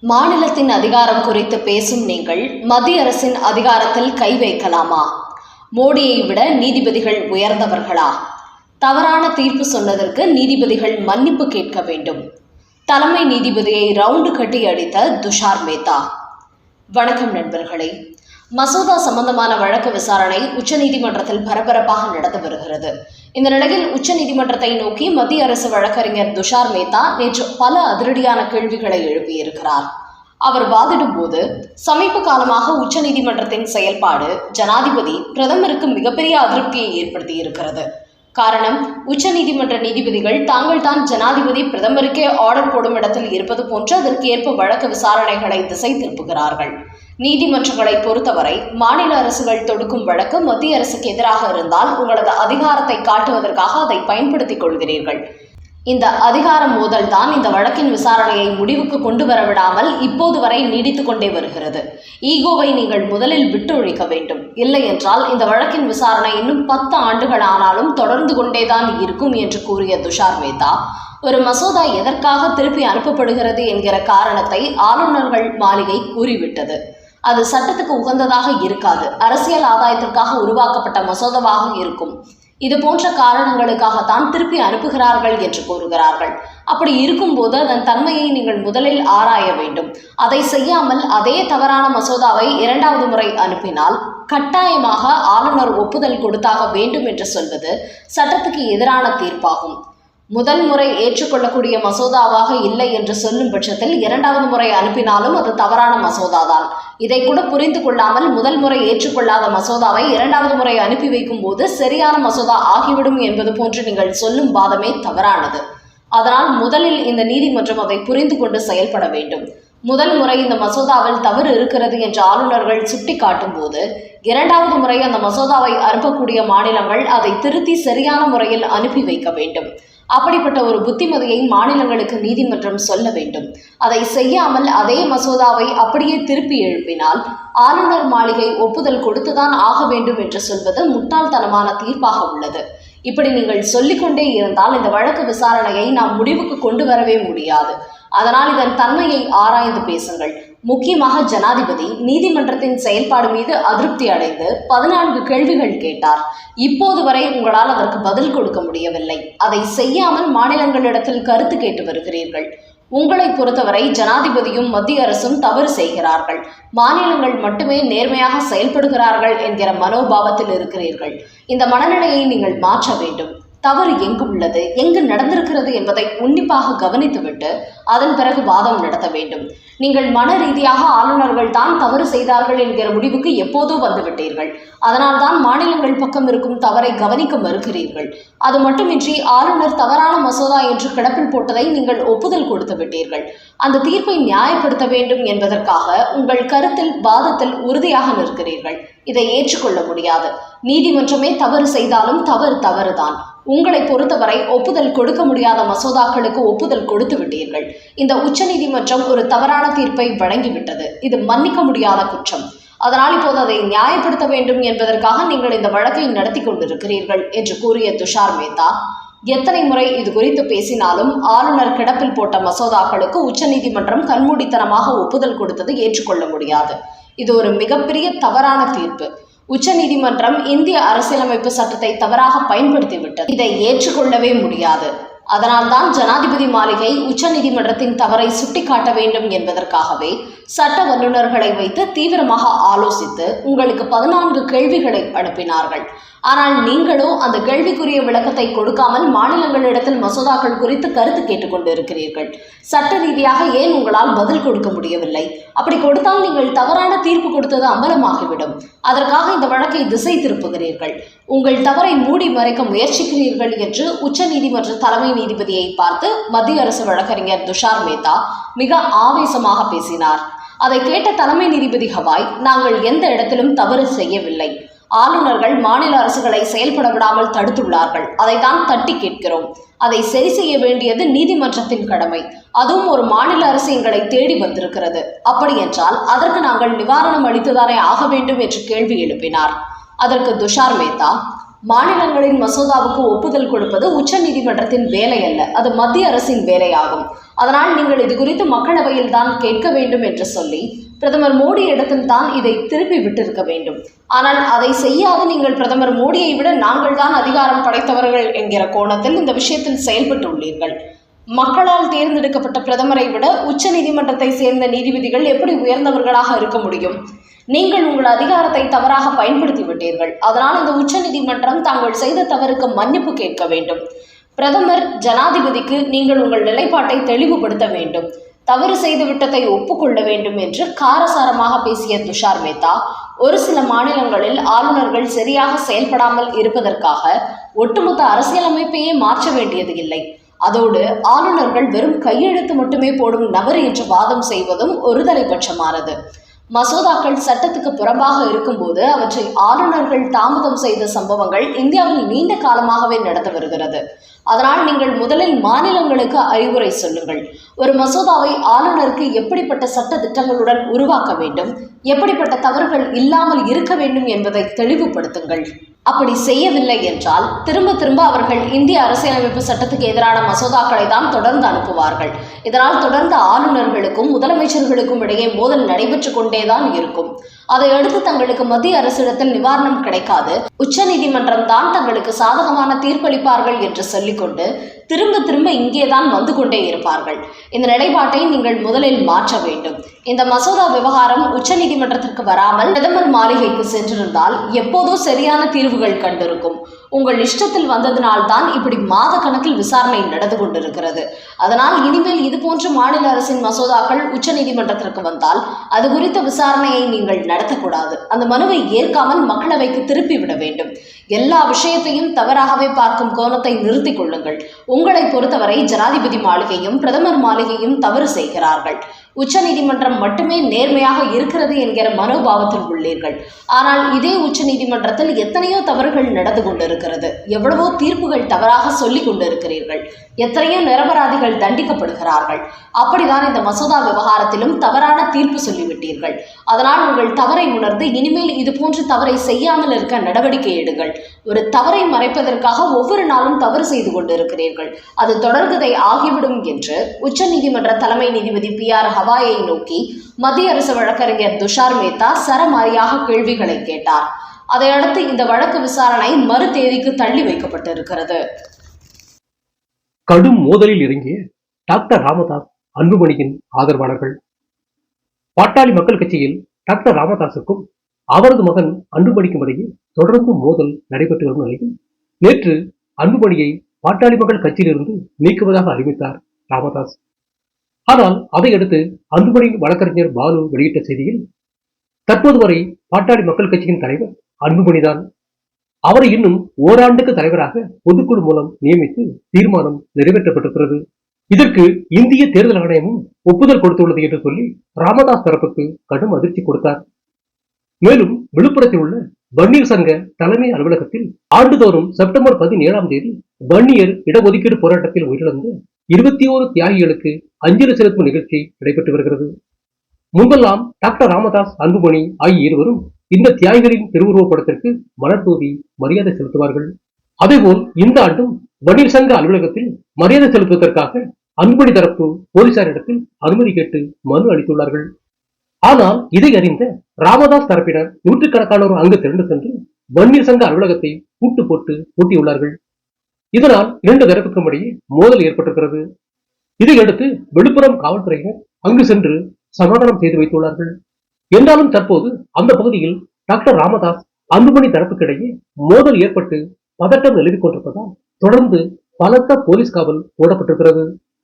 மாநிலத்தின் அதிகாரம் குறித்து பேசும் நீங்கள் மத்திய அரசின் அதிகாரத்தில் கை வைக்கலாமா? மோடியை விட நீதிபதிகள் உயர்ந்தவர்களா? தவறான தீர்ப்பு சொன்னதற்கு நீதிபதிகள் மன்னிப்பு கேட்க வேண்டும். தலைமை நீதிபதியை ரவுண்டு கட்டி அடித்த துஷார் மேத்தா. வணக்கம் நண்பர்களே. மசோதா சம்பந்தமான வழக்கு விசாரணை உச்சநீதிமன்றத்தில் பரபரப்பாக நடந்து வருகிறது. இந்த நிலையில் உச்சநீதிமன்றத்தை நோக்கி மத்திய அரசு வழக்கறிஞர் துஷார் மேத்தா நேற்று பல அதிரடியான கேள்விகளை எழுப்பியிருக்கிறார். அவர் வாதிடும் போது சமீப காலமாக உச்சநீதிமன்றத்தின் செயல்பாடு ஜனாதிபதி பிரதமருக்கு மிகப்பெரிய அதிருப்தியை ஏற்படுத்தியிருக்கிறது. காரணம் உச்சநீதிமன்ற நீதிபதிகள் தாங்கள் தான் ஜனாதிபதி பிரதமருக்கே ஆர்டர் போடும் இடத்தில் இருப்பது போன்று அதற்கு ஏற்ப வழக்கு விசாரணைகளை திசை திருப்புகிறார்கள். நீதிமன்றங்களை பொறுத்தவரை மாநில அரசுகள் தொடுக்கும் வழக்கு மத்திய அரசுக்கு எதிராக இருந்தால் உங்களது அதிகாரத்தை காட்டுவதற்காக அதை பயன்படுத்திக் கொள்கிறீர்கள். இந்த அதிகார மோதல் தான் இந்த வழக்கின் விசாரணையை முடிவுக்கு கொண்டு வரவிடாமல் இப்போது வரை நீடித்துக் கொண்டே வருகிறது. ஈகோவை நீங்கள் முதலில் விட்டு ஒழிக்க வேண்டும். இல்லை என்றால் இந்த வழக்கின் விசாரணை இன்னும் பத்து ஆண்டுகள் ஆனாலும் தொடர்ந்து கொண்டேதான் இருக்கும் என்று கூறிய துஷார் மேத்தா ஒரு மசோதா எதற்காக திருப்பி அனுப்பப்படுகிறது என்கிற காரணத்தை ஆளுநர்கள் மாளிகை கூறிவிட்டது. அது சட்டத்துக்கு உகந்ததாக இருக்காது. அரசியல் ஆதாயத்திற்காக உருவாக்கப்பட்ட மசோதாவாக இருக்கும். இது போன்ற காரணங்களுக்காகத்தான் திருப்பி அனுப்புகிறார்கள் என்று கூறுகிறார்கள். அப்படி இருக்கும்போது அதன் தன்மையை நீங்கள் முதலில் ஆராய வேண்டும். அதை செய்யாமல் அதே தவறான மசோதாவை இரண்டாவது முறை அனுப்பினால் கட்டாயமாக ஆளுநர் ஒப்புதல் கொடுத்தாக வேண்டும் என்று சொல்வது சட்டத்துக்கு எதிரான தீர்ப்பாகும். முதல் முறை ஏற்றுக்கொள்ளக்கூடிய மசோதாவாக இல்லை என்று சொல்லும் பட்சத்தில் இரண்டாவது முறை அனுப்பினாலும் அது தவறான மசோதாதான். இதை கூட புரிந்து கொள்ளாமல் முதல் முறை ஏற்றுக்கொள்ளாத மசோதாவை இரண்டாவது முறை அனுப்பி வைக்கும் போது சரியான மசோதா ஆகிவிடும் என்பது போன்று நீங்கள் சொல்லும் வாதமே தவறானது. அதனால் முதலில் இந்த நீதிமன்றம் அதை புரிந்து கொண்டு செயல்பட வேண்டும். முதல் முறை இந்த மசோதாவில் தவறு இருக்கிறது என்று ஆளுநர்கள் சுட்டிக்காட்டும் போது இரண்டாவது முறை அந்த மசோதாவை அனுப்பக்கூடிய மாநிலங்கள் அதை திருத்தி சரியான முறையில் அனுப்பி வைக்க வேண்டும். அப்படிப்பட்ட ஒரு புத்திமதியை மாநிலங்களுக்கு நீதிமன்றம் சொல்ல வேண்டும். அதை செய்யாமல் அதே மசோதாவை அப்படியே திருப்பி எழுப்பினால் ஆளுநர் மாளிகை ஒப்புதல் கொடுத்துதான் ஆக வேண்டும் என்று சொல்வது முட்டாள்தனமான தீர்ப்பாக உள்ளது. இப்படி நீங்கள் சொல்லிக்கொண்டே இருந்தால் இந்த வழக்கு விசாரணையை நாம் முடிவுக்கு கொண்டு வரவே முடியாது. அதனால் இதன் தன்மையை ஆராய்ந்து பேசுங்கள். முக்கியமாக ஜனாதிபதி நீதிமன்றத்தின் செயல்பாடு மீது அதிருப்தி அடைந்து பதினான்கு கேள்விகள் கேட்டார். இப்போது வரை உங்களால் அதற்கு பதில் கொடுக்க முடியவில்லை. அதை செய்யாமல் மாநிலங்களிடத்தில் கருத்து கேட்டு வருகிறீர்கள். உங்களை பொறுத்தவரை ஜனாதிபதியும் மத்திய அரசும் தவறு செய்கிறார்கள். மாநிலங்கள் மட்டுமே நேர்மையாக செயல்படுகிறார்கள் என்கிற மனோபாவத்தில் இருக்கிறீர்கள். இந்த மனநிலையை நீங்கள் மாற்ற வேண்டும். தவறு எங்கு உள்ளது? எங்கு நடந்திருக்கிறது என்பதை உன்னிப்பாக கவனித்துவிட்டு அதன் பிறகு வாதம் நடத்த வேண்டும். நீங்கள் மன ரீதியாக ஆளுநர்கள் தான் தவறு செய்தார்கள் என்கிற முடிவுக்கு எப்போதோ வந்துவிட்டீர்கள். அதனால் தான் மாநிலங்கள் பக்கம் இருக்கும் தவறை கவனிக்க மறுக்கிறீர்கள். அது மட்டுமின்றி ஆளுநர் தவறான மசோதா என்று கிடப்பில் போட்டதை நீங்கள் ஒப்புதல் கொடுத்து விட்டீர்கள். அந்த தீர்ப்பை நியாயப்படுத்த வேண்டும் என்பதற்காக உங்கள் கருத்தில் வாதத்தில் உறுதியாக நிற்கிறீர்கள். இதை ஏற்றுக்கொள்ள முடியாது. நீதிமன்றமே தவறு செய்தாலும் தவறு தவறுதான். உங்களை பொறுத்தவரை ஒப்புதல் கொடுக்க முடியாத மசோதாக்களுக்கு ஒப்புதல் கொடுத்து விட்டீர்கள். இந்த உச்சநீதிமன்றம் ஒரு தவறான தீர்ப்பை வழங்கிவிட்டது. இது மன்னிக்க முடியாத குற்றம். அதனால் இப்போது அதை நியாயப்படுத்த வேண்டும் என்பதற்காக நீங்கள் இந்த வழக்கை நடத்தி கொண்டிருக்கிறீர்கள் என்று கூறிய துஷார் மேத்தா. எத்தனை முறை இது குறித்து பேசினாலும் ஆளுநர் கிடப்பில் போட்ட மசோதாக்களுக்கு உச்சநீதிமன்றம் கண்மூடித்தனமாக ஒப்புதல் கொடுத்தது ஏற்றுக்கொள்ள முடியாது. இது ஒரு மிகப்பெரிய தவறான தீர்ப்பு. உச்சநீதிமன்றம் இந்திய அரசியலமைப்பு சட்டத்தை தவறாக பயன்படுத்திவிட்டது. இதை ஏற்றுக்கொள்ளவே முடியாது. அதனால்தான் ஜனாதிபதி மாளிகை உச்சநீதிமன்றத்தின் தவறை சுட்டிக்காட்ட வேண்டும் என்பதற்காகவே சட்ட வல்லுநர்களை வைத்து தீவிரமாக ஆலோசித்து உங்களுக்கு பதினான்கு கேள்விகளை அனுப்பினார்கள். ஆனால் நீங்களோ அந்த கேள்விக்குரிய விளக்கத்தை கொடுக்காமல் மாநிலங்களிடத்தில் மசோதாக்கள் குறித்து கருத்து கேட்டுக்கொண்டு இருக்கிறீர்கள் சட்ட ரீதியாக ஏன் உங்களால் பதில் கொடுக்க முடியவில்லை? அப்படி கொடுத்தால் நீங்கள் தவறான தீர்ப்பு கொடுத்தது அம்பலமாகிவிடும். அதற்காக இந்த வழக்கை திசை திருப்புகிறீர்கள். உங்கள் தவறை மூடி மறைக்க முயற்சிக்கிறீர்கள் என்று உச்சநீதிமன்ற தலைமை நீதிபதியை பார்த்து மத்திய அரசு வழக்கறிஞர் துஷார் மேத்தா மிக ஆவேசமாக பேசினார். அதை கேட்ட தலைமை நீதிபதி ஹவாய் நாங்கள் எந்த இடத்திலும் தவறு செய்யவில்லை. ஆளுநர்கள் மாநில அரசுகளை செயல்பட விடாமல் தடுத்துள்ளார்கள். அதைத்தான் தட்டி கேட்கிறோம். அதை சரி செய்ய வேண்டியது நீதிமன்றத்தின் கடமை. அதுவும் ஒரு மாநில அரசு எங்களை தேடி வந்திருக்கிறது. அப்படி என்றால் அதற்கு நாங்கள் நிவாரணம் அளித்துதானே ஆக வேண்டும்? என்று கேள்வி எழுப்பினார். அதற்கு துஷார் மேத்தா மாநிலங்களின் மசோதாவுக்கு ஒப்புதல் கொடுப்பது உச்சநீதிமன்றத்தின் வேலை அல்ல. அது மத்திய அரசின் வேலையாகும். அதனால் நீங்கள் இது குறித்து மக்களவையில் தான் கேட்க வேண்டும் என்று சொல்லி பிரதமர் மோடி இடத்தில் தான் இதை திருப்பி விட்டிருக்க வேண்டும். ஆனால் அதை செய்யாது நீங்கள் பிரதமர் மோடியை விட நாங்கள் தான் அதிகாரம் படைத்தவர்கள் என்கிற கோணத்தில் இந்த விஷயத்தில் செயல்பட்டு உள்ளீர்கள் மக்களால் தேர்ந்தெடுக்கப்பட்ட பிரதமரை விட உச்ச நீதிமன்றத்தை சேர்ந்த நீதிபதிகள் எப்படி உயர்ந்தவர்களாக இருக்க முடியும்? நீங்கள் உங்கள் அதிகாரத்தை தவறாக பயன்படுத்தி விட்டீர்கள் அதனால் இந்த உச்சநீதிமன்றம் தாங்கள் செய்த தவறுக்கு மன்னிப்பு கேட்க வேண்டும். பிரதமர் ஜனாதிபதிக்கு நீங்கள் உங்கள் நிலைப்பாட்டை தெளிவுபடுத்த வேண்டும். தவறு செய்து விட்டதை ஒப்புக்கொள்ள வேண்டும் என்று காரசாரமாக பேசிய துஷார் மேத்தா ஒரு சில மாநிலங்களில் ஆளுநர்கள் சரியாக செயல்படாமல் இருப்பதற்காக ஒட்டுமொத்த அரசியலமைப்பையே மாற்ற வேண்டியது இல்லை. அதோடு ஆளுநர்கள் வெறும் கையெழுத்து மட்டுமே போடும் நபர் என்று வாதம் செய்வதும் ஒருதலைபட்சமானது. மசோதாக்கள் சட்டத்துக்கு புறம்பாக இருக்கும்போது அவற்றை ஆளுநர்கள் தாமதம் செய்த சம்பவங்கள் இந்தியாவில் நீண்ட காலமாகவே நடந்து வருகிறது. அதனால் நீங்கள் முதலில் மாநிலங்களுக்கு அறிவுரை சொல்லுங்கள். ஒரு மசோதாவை ஆளுநருக்கு எப்படிப்பட்ட சட்ட திட்டங்களுடன் உருவாக்க வேண்டும்? எப்படிப்பட்ட தவறுகள் இல்லாமல் இருக்க வேண்டும் என்பதை தெளிவுபடுத்துங்கள். அப்படி செய்யவில்லை என்றால் திரும்ப திரும்ப அவர்கள் இந்திய அரசியலமைப்பு சட்டத்துக்கு எதிரான மசோதாக்களை தான் தொடர்ந்து அனுப்புவார்கள். இதனால் தொடர்ந்து ஆளுநர்களுக்கும் முதலமைச்சர்களுக்கும் இடையே மோதல் நடைபெற்று கொண்டேதான் இருக்கும். அதை அடுத்து தங்களுக்கு மத்திய அரசிடத்தில் நிவாரணம் கிடைக்காது. உச்சநீதிமன்றம் தான் தங்களுக்கு சாதகமான தீர்ப்பளிப்பார்கள் என்று சொல்லி கொண்டு திரும்ப திரும்ப இங்கே தான் வந்து கொண்டே இருப்பார்கள். இந்த நிலைப்பாட்டை நீங்கள் முதலில் மாற்ற வேண்டும். இந்த மசோதா விவகாரம் உச்சநீதிமன்றத்திற்கு வராமல் பிரதமர் மாளிகைக்கு சென்றிருந்தால் எப்போதோ சரியான தீர்வுகள் கண்டிருக்கும். உங்கள் இஷ்டத்தில் வந்ததினால்தான் இப்படி மாத கணக்கில் விசாரணை நடந்து கொண்டிருக்கிறது. அதனால் இனிமேல் இதுபோன்ற மாநில அரசின் மசோதாக்கள் உச்சநீதிமன்றத்திற்கு வந்தால் அது குறித்த விசாரணையை நீங்கள் நடத்தக்கூடாது. அந்த மனுவை ஏற்காமல் மக்களவைக்கு திருப்பி விட வேண்டும். எல்லா விஷயத்தையும் தவறாகவே பார்க்கும் கோணத்தை நிறுத்திக் கொள்ளுங்கள். உங்களை பொறுத்தவரை ஜனாதிபதி மாளிகையும் பிரதமர் மாளிகையும் தவறு செய்கிறார்கள். உச்சநீதிமன்றம் மட்டுமே நேர்மையாக இருக்கிறது என்கிற மனோபாவத்தில் உள்ளீர்கள். ஆனால் இதே உச்சநீதிமன்றத்தில் எத்தனையோ தவறுகள் நடந்து கொண்டிருக்கிறது. எவ்வளவோ தீர்ப்புகள் தவறாக சொல்லிக் கொண்டிருக்கிறீர்கள். எத்தனையோ நிரபராதிகள் தண்டிக்கப்படுகிறார்கள். அப்படிதான் இந்த மசோதா விவகாரத்திலும் தவறான தீர்ப்பு சொல்லிவிட்டீர்கள். அதனால் உங்கள் தவறை உணர்ந்து இனிமேல் இதுபோன்று தவறை செய்யாமல் இருக்க நடவடிக்கை எடுங்கள். ஒரு தவறை மறைப்பதற்காக ஒவ்வொரு நாளும் தவறு செய்து கொண்டிருக்கிறீர்கள். அது தொடர்கதை ஆகிவிடும் என்று உச்சநீதிமன்ற தலைமை நீதிபதி பி ஆர் ஹவாயை நோக்கி மத்திய அரசு வழக்கறிஞர் துஷார் மேத்தா சரமாரியாக கேள்விகளை கேட்டார். அதையடுத்து இந்த வழக்கு விசாரணை மறு தேதிக்கு தள்ளி வைக்கப்பட்டிருக்கிறது. கடும் மோதலில் இறங்கிய டாக்டர் ராமதாஸ் அன்புமணியின் ஆதரவாளர்கள். பாட்டாளி மக்கள் கட்சியில் டாக்டர் ராமதாஸுக்கும் அவரது மகன் அன்புமணிக்கும் இடையே தொடர்ந்து மோதல் நடைபெற்று வரும் நிலையில் நேற்று அன்புமணியை பாட்டாளி மக்கள் கட்சியிலிருந்து நீக்குவதாக அறிவித்தார் ராமதாஸ். ஆனால் அதையடுத்து அன்புமணியின் வழக்கறிஞர் பாலு வெளியிட்ட செய்தியில் தற்போது வரை பாட்டாளி மக்கள் கட்சியின் தலைவர் அன்புமணிதான் அவரை இன்னும் ஓராண்டுக்கு தலைவராக பொதுக்குழு மூலம் நியமித்து தீர்மானம் நிறைவேற்றப்பட்டிருக்கிறது. இதற்கு இந்திய தேர்தல் ஆணையமும் ஒப்புதல் கொடுத்துள்ளது என்று சொல்லி ராமதாஸ் தரப்புக்கு கடும் அதிர்ச்சி கொடுத்தார். மேலும் விழுப்புரத்தில் உள்ள வன்னியர் சங்க தலைமை அலுவலகத்தில் ஆண்டுதோறும் செப்டம்பர் பதினேழாம் தேதி வன்னியர் இடஒதுக்கீடு போராட்டத்தில் உயிரிழந்த இருபத்தி ஓரு தியாகிகளுக்கு அஞ்சலி செலுத்தும் நிகழ்ச்சி நடைபெற்று வருகிறது. முன்பெல்லாம் டாக்டர் ராமதாஸ் அன்புமணி ஆகிய இருவரும் இந்த தியாகிகளின் திருவுருவப் படத்திற்கு மலர் மரியாதை செலுத்துவார்கள். அதேபோல் இந்த ஆண்டும் வன்னியர் சங்க அலுவலகத்தில் மரியாதை செலுத்துவதற்காக அன்புமணி தரப்பு போலீசாரிடத்தில் அனுமதி கேட்டு மனு அளித்துள்ளார்கள். ஆனால் இதை அறிந்த ராமதாஸ் தரப்பினர் நூற்றுக்கணக்கானோர் அங்கு திரண்டு சென்று வன்னியர் சங்க அலுவலகத்தை பூட்டு போட்டு பூட்டியுள்ளார்கள். இதனால் இரண்டு தரப்புக்கும் இடையே மோதல் ஏற்பட்டிருக்கிறது. இதையடுத்து விழுப்புரம் காவல்துறையினர் அங்கு சென்று சமாதானம் செய்து வைத்துள்ளார்கள். என்றாலும் தற்போது அந்த பகுதியில் டாக்டர் ராமதாஸ் அன்புமணி தரப்புக்கிடையே மோதல் ஏற்பட்டு பதட்டம் நிலவிக் கொண்டிருப்பதால் தொடர்ந்து பலத்த போலீஸ் காவல் போடப்பட்டிருக்கிறது.